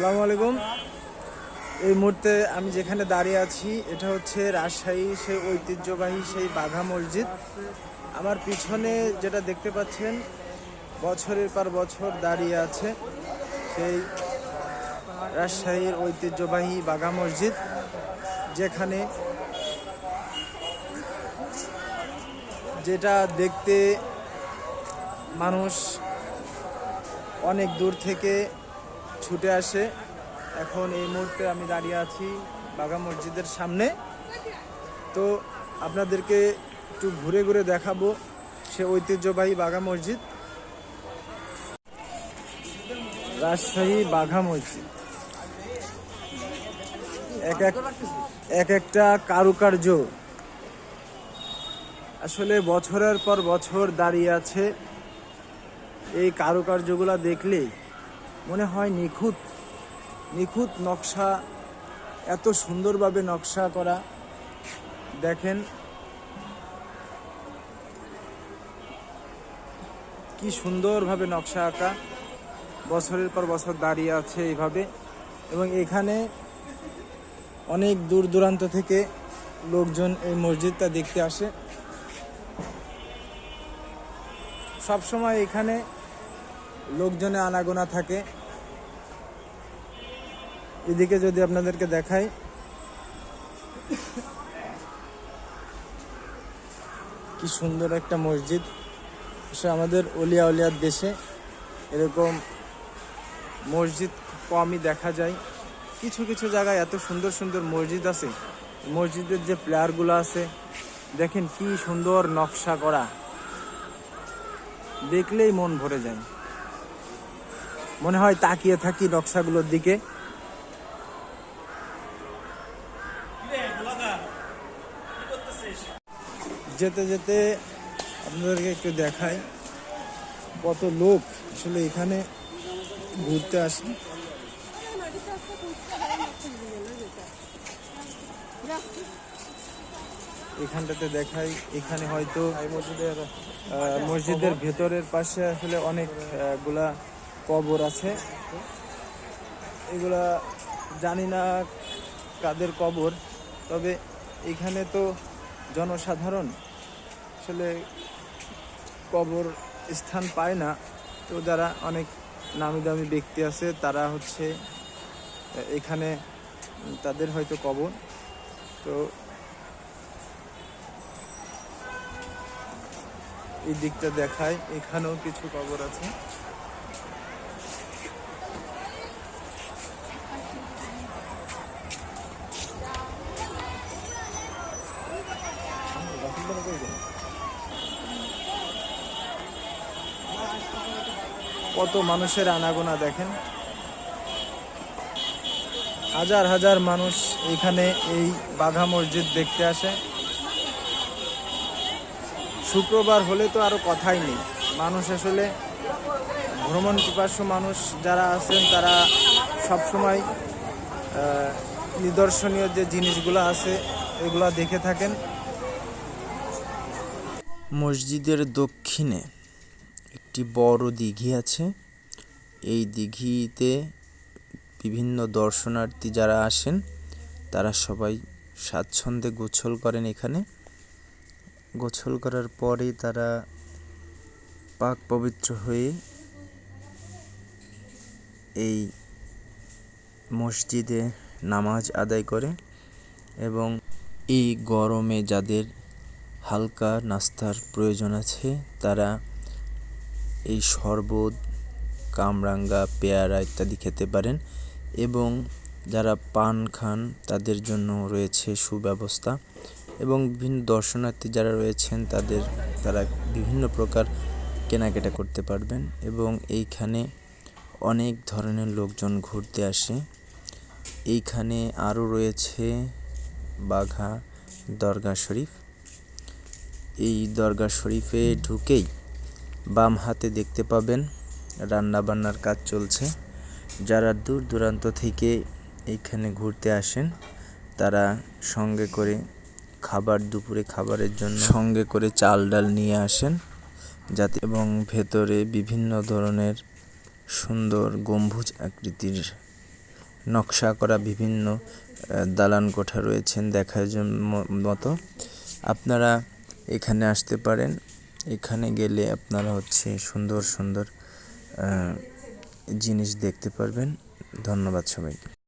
আসসালামু আলাইকুম। এই মুহূর্তে আমি যেখানে দাঁড়িয়ে আছি, এটা হচ্ছে রাজশাহী সেই ঐতিহ্যবাহী সেই বাঘা মসজিদ। আমার পিছনে যেটা দেখতে পাচ্ছেন, বছরের পর বছর দাঁড়িয়ে আছে সেই রাজশাহীর ঐতিহ্যবাহী বাঘা মসজিদ, যেখানে যেটা দেখতে মানুষ অনেক দূর থেকে ছুটে আসে। এখন এই মুহূর্তে আমি দাঁড়িয়ে আছি বাঘা মসজিদের সামনে। তো আপনাদেরকে একটু ঘুরে ঘুরে দেখাবো সে ঐতিহ্যবাহী বাঘা মসজিদ। রাজশাহী বাঘা মসজিদ। এক এক এক একটা কারুকার্য। আসলে বছরের পর বছর দাঁড়িয়ে আছে। এই কারুকার্যগুলো দেখলেই মনে হয় নিখুঁত নিখুঁত নকশা, এত সুন্দরভাবে নকশা করা। দেখেন, কি সুন্দরভাবে নকশা আঁকা। বছরের পর বছর দাঁড়িয়ে আছে এইভাবে। এবং এখানে অনেক দূর দূরান্ত থেকে লোকজন এই মসজিদটা দেখতে আসে। সবসময় এখানে লোকজনে আনাগোনা থাকে। এদিকে যদি আপনাদেরকে দেখাই। কি সুন্দর একটা মসজিদ। সে আমাদের অলিয়া অলিয়ার দেশে। এরকম মসজিদ কমই দেখা যায়। কিছু কিছু জায়গায় এত সুন্দর সুন্দর মসজিদ আছে। মসজিদের যে প্লেয়ারগুলো আছে, দেখেন কি সুন্দর নকশা করা। দেখলেই মন ভরে যায়। মনে হয় তাকিয়ে থাকি নকশাগুলোর দিকে। যেতে যেতে আপনাদেরকে একটু দেখাই কত লোক আসলে এখানে ঘুরতে আসে। এখানটাতে দেখাই এখানে হয়তো মসজিদের মসজিদের ভেতরের পাশে আসলে অনেক আহ, গুলা কবর আছে। এগুলা জানি না কাদের কবর, তবে এখানে তো জনসাধারণ। আসলে কবর স্থান পায় না। তো যারা অনেক নামি দামি ব্যক্তি আছে, তারা হচ্ছে, এখানে তাদের হয়তো কবর। তো এই দিকটা দেখায়, এখানেও কিছু কবর আছে। কত মানুষের আনাগোনা দেখেন? হাজার হাজার মানুষ এখানে এই বাঘা মসজিদ দেখতে আসে। শুক্রবার হলে তো আরও কথাই নেই। মানুষ আসলে ভ্রমণ পিপাসু মানুষ যারা আছেন, তারা সবসময় নিদর্শনীয় যে জিনিসগুলো আছে, এগুলো দেখে থাকেন। মসজিদের দক্ষিণে একটি বড় দিঘি আছে। এই দিঘিতে বিভিন্ন দর্শনার্থী যারা আসেন, তারা সবাই স্বাচ্ছন্দ্যে গোসল করেন এখানে। গোসল করার পরে তারা পাক পবিত্র হয়ে এই মসজিদে নামাজ আদায় করে এবং এই গরমে যাদের হালকা নাস্তার প্রয়োজন আছে, তারা এই শরবত, কামরাঙ্গা, পেয়ারা ইত্যাদি খেতে পারেন এবং যারা পান খান তাদের জন্য রয়েছে সুব্যবস্থা এবং বিভিন্ন দর্শনার্থী যারা রয়েছেন তাদের, তারা বিভিন্ন প্রকার কেনাকাটা করতে পারবেন এবং এইখানে অনেক ধরনের লোকজন ঘুরতে আসে। এইখানে আরও রয়েছে বাঘা দরগা শরীফ। এই দরগা শরীফে ঢুকেই বাম হাতে দেখতে পাবেন রান্না বান্নার কাজ চলছে। যারা দূর দূরান্ত থেকে এখানে ঘুরতে আসেন, তারা সঙ্গে করে খাবার, দুপুরে খাবারের জন্য সঙ্গে করে চাল ডাল নিয়ে আসেন যাতে এবং ভেতরে বিভিন্ন ধরনের সুন্দর গম্বুজ আকৃতির নকশা করা বিভিন্ন দালান কোঠা রয়েছেন দেখার জন্য মতো। আপনারা এখানে আসতে পারেন। এখানে গেলে আপনারা হচ্ছে সুন্দর সুন্দর জিনিস দেখতে পারবেন। ধন্যবাদ সবাইকে।